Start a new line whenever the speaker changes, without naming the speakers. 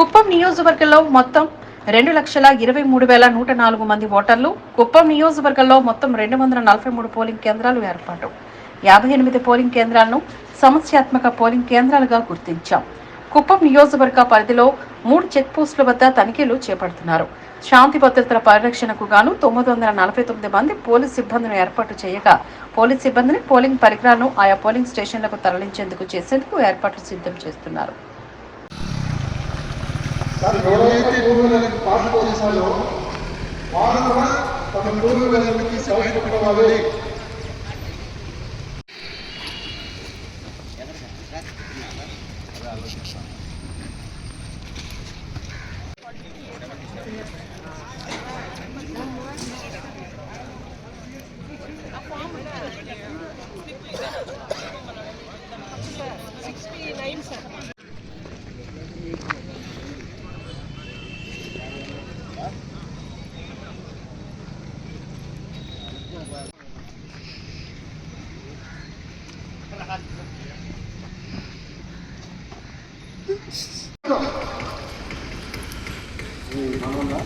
కుప్పం నియోజకవర్గంలో మొత్తం రెండు లక్షల ఇరవై మూడు వేల నూట నాలుగు మంది ఓటర్లు కుప్పం నియోజకవర్గంలో మొత్తం రెండు వందల నలభై మూడు పోలింగ్ కేంద్రాలు ఏర్పాటు. యాభై ఎనిమిది పోలింగ్ కేంద్రాలను సమస్యాత్మక పోలింగ్ కేంద్రాలుగా గుర్తించాం. కుప్పం నియోజకవర్గ పరిధిలో మూడు చెక్ పోస్టుల వద్ద తనిఖీలు చేపడుతున్నారు. శాంతి భద్రతల పరిరక్షణకు గాను తొమ్మిది వందల నలభై తొమ్మిది మంది పోలీస్ సిబ్బందిని ఏర్పాటు చేయగా పోలీస్ సిబ్బందిని పోలింగ్ పరికరాలను ఆయా పోలింగ్ స్టేషన్లకు తరలించేందుకు చేసేందుకు ఏర్పాట్లు సిద్ధం చేస్తున్నారు.
సార్ ఎవరైతే టూ వీలర్ని పాటుకో చేశారో వారు కూడా తమ టూ వీలర్కి సెలవు మార్పులు